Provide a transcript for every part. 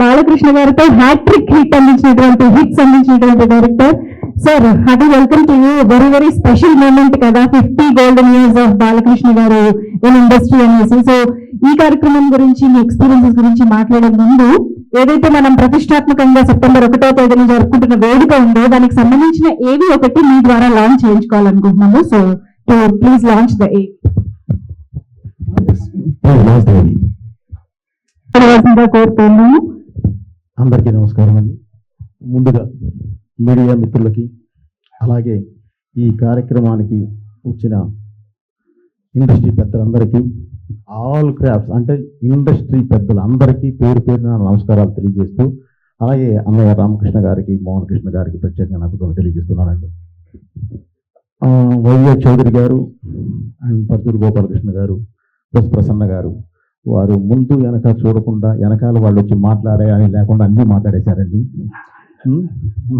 బాలకృష్ణ గారితో hat trick hit అందించినటువంటి hits అందించినటువంటి director. Sir hearty welcome to you. Very very special moment కదా fifty golden years of Balakrishna garu in industry అనేసి so ఈ కార్యక్రమం గురించి మీ ఎక్స్పీరియన్సెస్ గురించి మాట్లాడే ముందు ఏదైతే మనం ప్రతిష్టాత్మకంగా సెప్టెంబర్ ఒకటో తేదీన జరుపుకుంటున్న వేడుక ఉందో దానికి సంబంధించిన ఏవి ఒకటి మీ ద్వారా launch చేయించుకోవాలనుకుంటున్నాము. So to please launch the a కోరుతున్నాము. అందరికీ నమస్కారం అండి. ముందుగా మీడియా మిత్రులకి అలాగే ఈ కార్యక్రమానికి వచ్చిన ఇండస్ట్రీ పెద్దలందరికీ ఆల్ క్రాఫ్ట్స్ అంటే ఇండస్ట్రీ పెద్దలందరికీ పేరు పేరున నమస్కారాలు తెలియజేస్తూ అలాగే అన్నయ్య రామకృష్ణ గారికి మోహన్ కృష్ణ గారికి ప్రత్యేకంగా నమ్మకాలు తెలియజేస్తున్నానండి. ఆ, వైఎస్ చౌదరి గారు అండ్ పర్చూరు గోపాలకృష్ణ గారు ప్లస్ ప్రసన్న గారు వారు ముందు వెనక చూడకుండా వెనకాల వాళ్ళు వచ్చి మాట్లాడే అని లేకుండా అన్నీ మాట్లాడేశారండి.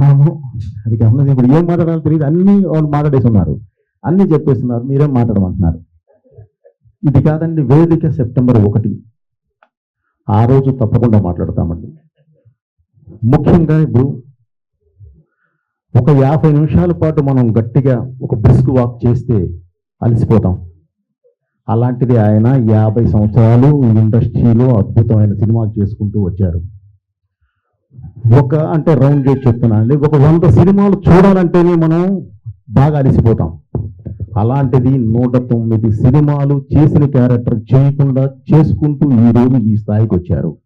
మనము అది గమనించి ఇప్పుడు ఏం మాట్లాడాలో తెలియదు అన్నీ వాళ్ళు మాట్లాడేసి ఉన్నారు అన్నీ చెప్పేస్తున్నారు. మీరేం మాట్లాడమంటున్నారు? ఇది కాదండి వేదిక సెప్టెంబర్ ఒకటి. ఆ రోజు తప్పకుండా మాట్లాడతామండి. ముఖ్యంగా ఇప్పుడు ఒక యాభై నిమిషాల పాటు మనం గట్టిగా ఒక బ్రిస్క్ వాక్ చేస్తే అలసిపోతాం. అలాంటిది ఆయన యాభై సంవత్సరాలు ఇండస్ట్రీలో అద్భుతమైన సినిమాలు చేసుకుంటూ వచ్చారు. ఒక అంటే రౌండ్ చేసి చెప్తున్నా అండి. ఒక వంద సినిమాలు చూడాలంటేనే మనం బాగా అలసిపోతాం. అలాంటిది నూట తొమ్మిది సినిమాలు చేసిన క్యారెక్టర్ చేయకుండా చేసుకుంటూ ఈ రోజు ఈ స్థాయికి వచ్చారు.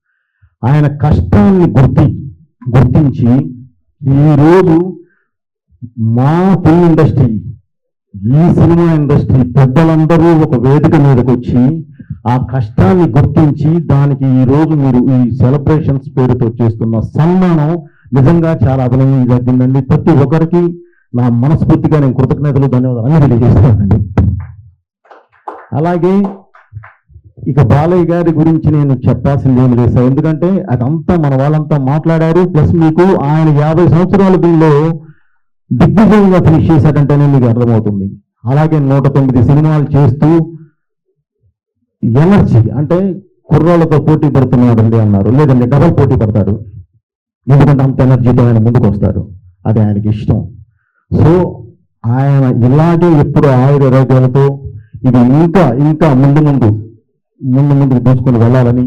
ఆయన కష్టాన్ని గుర్తి గుర్తించి ఈ రోజు మా ఫిల్మ్ ఇండస్ట్రీ ఈ సినిమా ఇండస్ట్రీ పెద్దలందరూ ఒక వేదిక మీదకి వచ్చి ఆ కష్టాన్ని గుర్తించి దానికి ఈ రోజు మీరు ఈ సెలబ్రేషన్స్ పేరుతో చేస్తున్న సన్మానం నిజంగా చాలా అభినందన జరిగిందండి ప్రతి ఒక్కరికి నా మనస్ఫూర్తిగా నేను కృతజ్ఞతలు ధన్యవాదాలు తెలియజేస్తానండి అలాగే ఇక బాలయ్య గారి గురించి నేను చెప్పాల్సింది ఏమి లేదు ఎందుకంటే అదంతా మన వాళ్ళంతా మాట్లాడారు. ప్లస్ మీకు ఆయన యాభై సంవత్సరాల దీనిలో దిగ్విజయంగా ఫినిష్ చేశాడంటేనే మీకు అర్థమవుతుంది. అలాగే నూట తొమ్మిది సినిమాలు చేస్తూ ఎనర్జీ అంటే కుర్రాళ్ళతో పోటీ పడుతున్నాడండి అన్నారు. లేదండి డబల్ పోటీ పడతాడు. ఎందుకంటే అంత ఎనర్జీతో ఆయన ముందుకు వస్తాడు. అది ఆయనకి ఇష్టం. సో ఆయన ఇలాగే ఎప్పుడు ఆయుధ ఆరోగ్యాలతో ఇది ఇంకా ఇంకా ముందు ముందు ముందు ముందుకు దూసుకొని వెళ్ళాలని.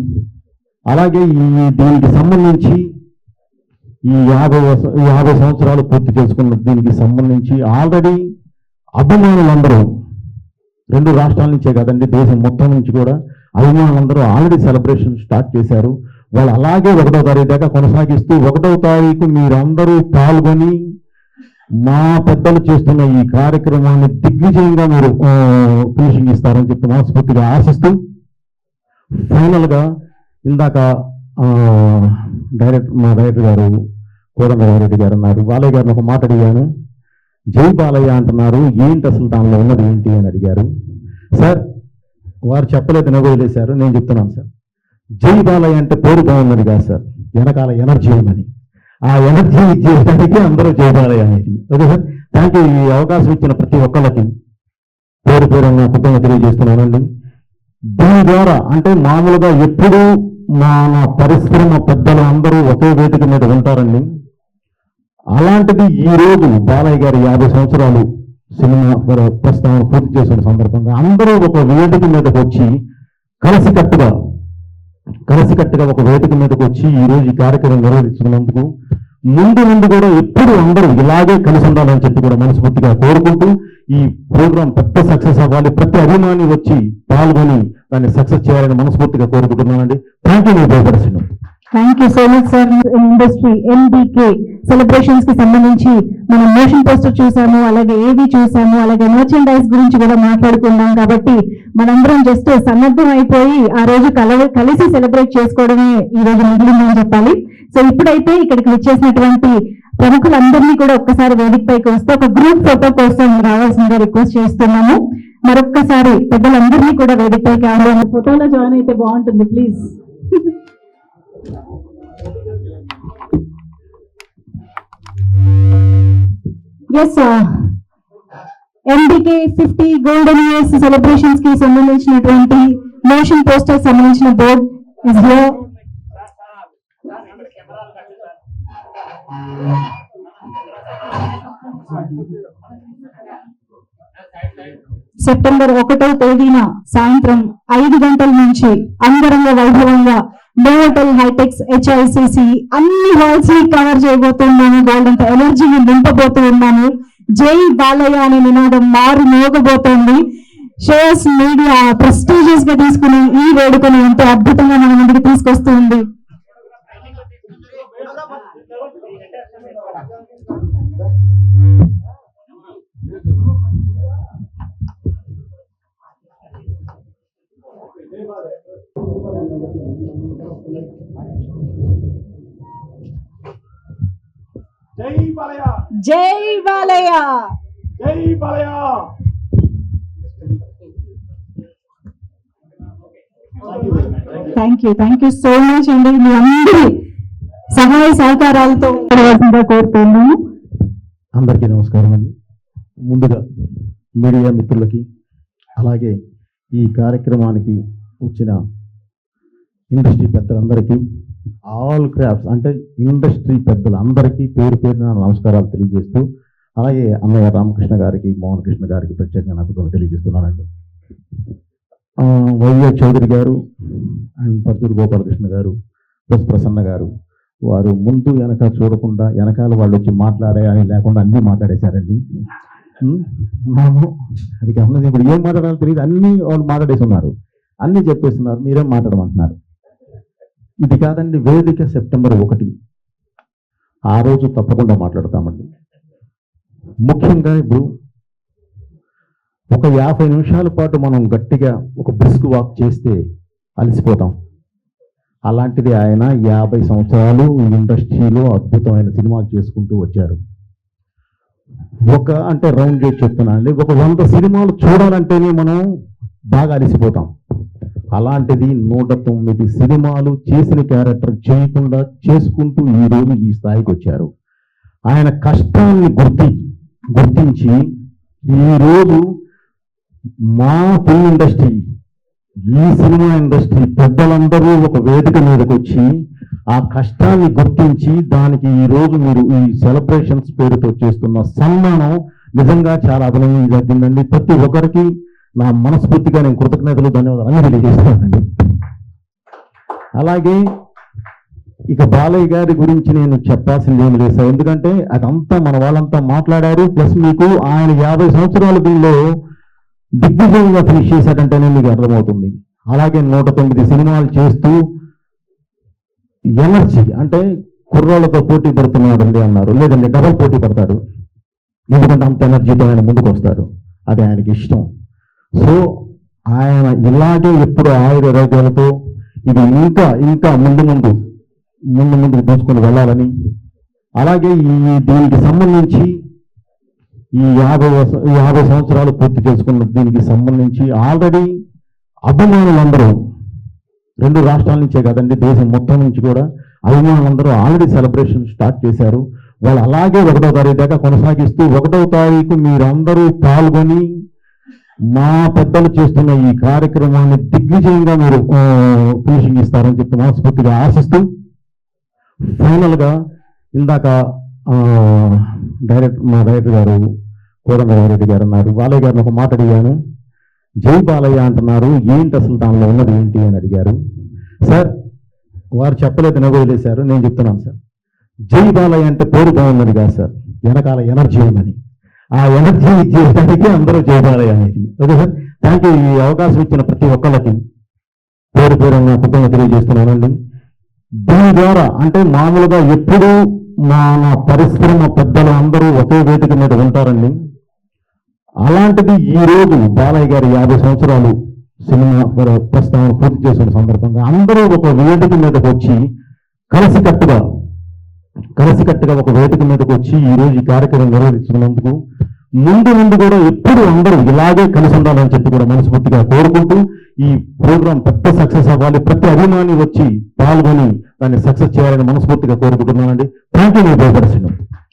అలాగే ఈ దీనికి సంబంధించి ఈ యాభై యాభై సంవత్సరాలు పూర్తి చేసుకున్న దీనికి సంబంధించి ఆల్రెడీ అభిమానులందరూ రెండు రాష్ట్రాల నుంచే కదండి దేశం మొత్తం నుంచి కూడా అభిమానులందరూ ఆల్రెడీ సెలబ్రేషన్ స్టార్ట్ చేశారు. వాళ్ళు అలాగే ఒకటో తారీఖు దాకా కొనసాగిస్తూ ఒకటో తారీఖు మీరందరూ పాల్గొని మా పెద్దలు చేస్తున్న ఈ కార్యక్రమాన్ని దిగ్విజయంగా మీరు ఫినిషింగ్ ఇస్తారని చెప్పి మనస్ఫూర్తిగా ఆశిస్తూ ఫైనల్గా ఇందాక డైరెక్టర్ మా డైరెక్టర్ గారు కోదండరారెడ్డి గారు అన్నారు బాలయ్య గారిని ఒక మాట అడిగాను. జై బాలయ్య అంటున్నారు. ఏంటి అసలు దానిలో ఉన్నది ఏంటి అని అడిగారు. సార్ వారు చెప్పలేదు నేను నేను చెప్తున్నాను సార్. జై బాలయ్య అంటే పేరు బాగున్నది కాదు సార్. వెనకాల ఎనర్జీ ఉందని ఆ ఎనర్జీ చేయడానికి అందరూ జై బాలయ్య అనేది. Okay sir? థ్యాంక్ యూ ఈ అవకాశం ఇచ్చిన ప్రతి ఒక్కళ్ళకి పేరు పేరు కృతజ్ఞత తెలియజేస్తున్నానండి. దీని ద్వారా అంటే మామూలుగా ఎప్పుడూ మన పరిశ్రమ పెద్దలు అందరూ ఒకే వేదిక మీద ఉంటారండి. అలాంటిది ఈ రోజు బాలయ్య గారి యాభై సంవత్సరాలు సినిమా ప్రస్తావన పూర్తి చేసిన సందర్భంగా అందరూ ఒక వేదిక మీదకి వచ్చి కలిసికట్టుగా కలిసికట్టుగా ఒక వేదిక మీదకి వచ్చి ఈ రోజు ఈ కార్యక్రమం నిర్వహించుకున్నందుకు ముందు ముందు కూడా ఎప్పుడు అందరూ ఇలాగే కలిసి ఉండాలని చెప్పి కూడా మనస్ఫూర్తిగా కోరుకుంటూ ఈ ప్రోగ్రాం పెద్ద సక్సెస్ అవ్వాలి. ప్రతి అభిమాని వచ్చి పాల్గొని దాన్ని సక్సెస్ చేయాలని మనస్ఫూర్తిగా కోరుకుంటున్నానండి. Thank you me thank you so much sir industry NBK సెలబ్రేషన్స్కి సంబంధించి మనం మోషన్ పోస్టర్ చూసాము అలాగే ఏవి చూసాము అలాగే మర్చెండైజ్ గురించి కూడా మాట్లాడుకున్నాం కాబట్టి మనందరం జస్ట్ సన్నద్ధం అయిపోయి ఆ రోజు కల కలిసి సెలబ్రేట్ చేసుకోవడమే ఈ రోజు మిగిలిందని చెప్పాలి. సో ఇప్పుడైతే ఇక్కడికి వచ్చేసినటువంటి ప్రముఖులందరినీ కూడా ఒక్కసారి వేదిక పైకి వస్తే ఒక గ్రూప్ ఫోటో కోసం రావాల్సిందిగా రిక్వెస్ట్ చేస్తున్నాము. మరొక్కసారి పెద్దలందరినీ కూడా వేదిక పైకి ఆహ్వానం ఫోటోలో జాయిన్ అయితే బాగుంటుంది please S NBK fifty golden years సెలబ్రేషన్స్కి సంబంధించినటువంటి మోషన్ పోస్టర్ సంబంధించిన బోర్డ్ ఇస్ హియర్ సెప్టెంబర్ ఒకటో తేదీన సాయంత్రం ఐదు గంటల నుంచి అంగరంగ వైభవంగా నోవటల్ హైటెక్స్ హెచ్ఐసిసి అన్ని హాల్స్ని కవర్ చేయబోతున్నాము. వాళ్ళంత ఎనర్జీని నింపబోతూ ఉన్నాము జై బాలయ్య అనే నినాదం మారు మోగబోతోంది. షేర్స్ మీడియా ప్రెస్టీజియస్గా తీసుకుని ఈ వేడుకను ఎంతో అద్భుతంగా మన ముందుకు తీసుకొస్తుంది. జై బాలయ్య జై బాలయ్య జై Balayya thank you thank you so much అండి మీ అందరి సహాయ సహకారాలతో ఉండవలసిందిగా కోరుతున్నాము అందరికీ నమస్కారం అండి. ముందుగా మీడియా మిత్రులకి అలాగే ఈ కార్యక్రమానికి వచ్చిన ఇండస్ట్రీ పెద్దలందరికీ ఆల్ క్రాఫ్ట్స్ అంటే ఇండస్ట్రీ పెద్దలందరికీ పేరు పేరున నమస్కారాలు తెలియజేస్తూ అలాగే అన్నయ్య రామకృష్ణ గారికి మోహన్ కృష్ణ గారికి ప్రత్యేకంగా నాకు తెలియజేస్తున్నానండి. వైఎస్ చౌదరి గారు అండ్ పర్చూరు గోపాలకృష్ణ గారు ప్లస్ ప్రసన్న గారు వారు ముందు వెనక చూడకుండా వెనకాల వాళ్ళు వచ్చి మాట్లాడే అని లేకుండా అన్నీ మాట్లాడేశారండి. మేము అది గమనించి ఇప్పుడు ఏం మాట్లాడాలో తెలియదు. అన్నీ వాళ్ళు మాట్లాడేసి ఉన్నారు అన్నీ చెప్పేస్తున్నారు. మీరేం మాట్లాడమంటున్నారు? ఇది కాదండి వేదిక సెప్టెంబర్ ఒకటి. ఆ రోజు తప్పకుండా మాట్లాడతామండి. ముఖ్యంగా ఇప్పుడు ఒక యాభై నిమిషాల పాటు మనం గట్టిగా ఒక బ్రిస్క్ వాక్ చేస్తే అలసిపోతాం. అలాంటిది ఆయన యాభై సంవత్సరాలు ఈ ఇండస్ట్రీలో అద్భుతమైన సినిమాలు చేసుకుంటూ వచ్చారు. ఒక అంటే రౌండ్ చేసి చెప్తున్నా అండి. ఒక వంద సినిమాలు చూడాలంటేనే మనం బాగా అలసిపోతాం. అలాంటిది నూట తొమ్మిది సినిమాలు చేసిన క్యారెక్టర్ చేయకుండా చేసుకుంటూ ఈ రోజు ఈ స్థాయికి వచ్చారు. ఆయన కష్టాన్ని గుర్తి గుర్తించి ఈ రోజు మా ఫిల్మ్ ఇండస్ట్రీ ఈ సినిమా ఇండస్ట్రీ పెద్దలందరూ ఒక వేదిక మీదకి వచ్చి ఆ కష్టాన్ని గుర్తించి దానికి ఈ రోజు మీరు ఈ సెలబ్రేషన్స్ పేరుతో చేస్తున్న సన్మానం నిజంగా చాలా అభినందన జరిగిందండి ప్రతి ఒక్కరికి నా మనస్ఫూర్తిగా నేను కృతజ్ఞతలు ధన్యవాదాలు తెలియజేస్తానండి అలాగే ఇక బాలయ్య గారి గురించి నేను చెప్పాల్సింది ఏమి లేదు సార్. ఎందుకంటే అదంతా మన వాళ్ళంతా మాట్లాడారు. ప్లస్ మీకు ఆయన యాభై సంవత్సరాల దీనిలో దిగ్విజయంగా ఫినిష్ చేశాడంటేనే మీకు అర్థమవుతుంది. అలాగే నూట తొమ్మిది సినిమాలు చేస్తూ ఎనర్జీ అంటే కుర్రాళ్ళతో పోటీ పడుతున్నాడండి అన్నారు. లేదండి డబల్ పోటీ పడతాడు. ఎందుకంటే అంత ఎనర్జీతో ఆయన ముందుకు వస్తాడు అది ఆయనకి ఇష్టం. సో ఆయన ఇలాగే ఎప్పుడు ఆయుధ ఆరోగ్యాలతో ఇది ఇంకా ఇంకా ముందు ముందు ముందు ముందు దూసుకొని వెళ్ళాలని. అలాగే ఈ దీనికి సంబంధించి ఈ యాభై యాభై సంవత్సరాలు పూర్తి చేసుకున్న దీనికి సంబంధించి ఆల్రెడీ అభిమానులందరూ రెండు రాష్ట్రాల నుంచే కదండి దేశం మొత్తం నుంచి కూడా అభిమానులందరూ ఆల్రెడీ సెలబ్రేషన్ స్టార్ట్ చేశారు. వాళ్ళు అలాగే ఒకటో తారీఖు దాకా కొనసాగిస్తూ ఒకటో తారీఖు మీరందరూ పాల్గొని మా పెద్దలు చేస్తున్న ఈ కార్యక్రమాన్ని దిగ్విజయంగా మీరు ఫినిషింగ్ ఇస్తారని చెప్పి మనస్ఫూర్తిగా ఆశిస్తూ ఫైనల్గా ఇందాక డైరెక్టర్ మా డైరెక్టర్ గారు కోదండరామరెడ్డి గారు అన్నారు బాలయ్య గారిని ఒక మాట అడిగాను. జై బాలయ్య అంటున్నారు ఏంటి అసలు దానిలో ఉన్నది ఏంటి అని అడిగారు. సార్ వారు చెప్పలేదు నవ్వలేశారు నేను చెప్తున్నాను సార్. జై బాలయ్య అంటే పేరు బాగున్నది కాదు సార్ వెనకాల ఎనర్జీ ఉందని ఆ ఎనర్జీ చేయడానికి అందరూ జై బాలయ్య అనేది. ఓకే సార్ థ్యాంక్ యూ ఈ అవకాశం ఇచ్చిన ప్రతి ఒక్కళ్ళకి పేరు పేరు నా కుటుంబం తెలియజేస్తున్నానండి. దీని ద్వారా అంటే మామూలుగా ఎప్పుడూ మా నా పరిశ్రమ పెద్దలు అందరూ ఒకే వేదిక మీద ఉంటారండి. అలాంటిది ఈ రోజు బాలయ్య గారి యాభై సంవత్సరాలు సినిమా ప్రస్తావన పూర్తి చేసిన సందర్భంగా అందరూ ఒక వేదిక మీదకి వచ్చి కలిసికట్టుగా కలిసికట్టుగా ఒక వేదిక మీదకి వచ్చి ఈ రోజు ఈ కార్యక్రమం నిర్వహించినందుకు ముందు ముందు కూడా ఎప్పుడు అందరూ ఇలాగే కలిసి ఉండాలని చెప్పి కూడా మనస్ఫూర్తిగా కోరుకుంటూ ఈ ప్రోగ్రాం పెద్ద సక్సెస్ అవ్వాలి. ప్రతి అభిమాని వచ్చి పాల్గొని దాన్ని సక్సెస్ చేయాలని మనస్ఫూర్తిగా కోరుకుంటున్నానండి. Thank you me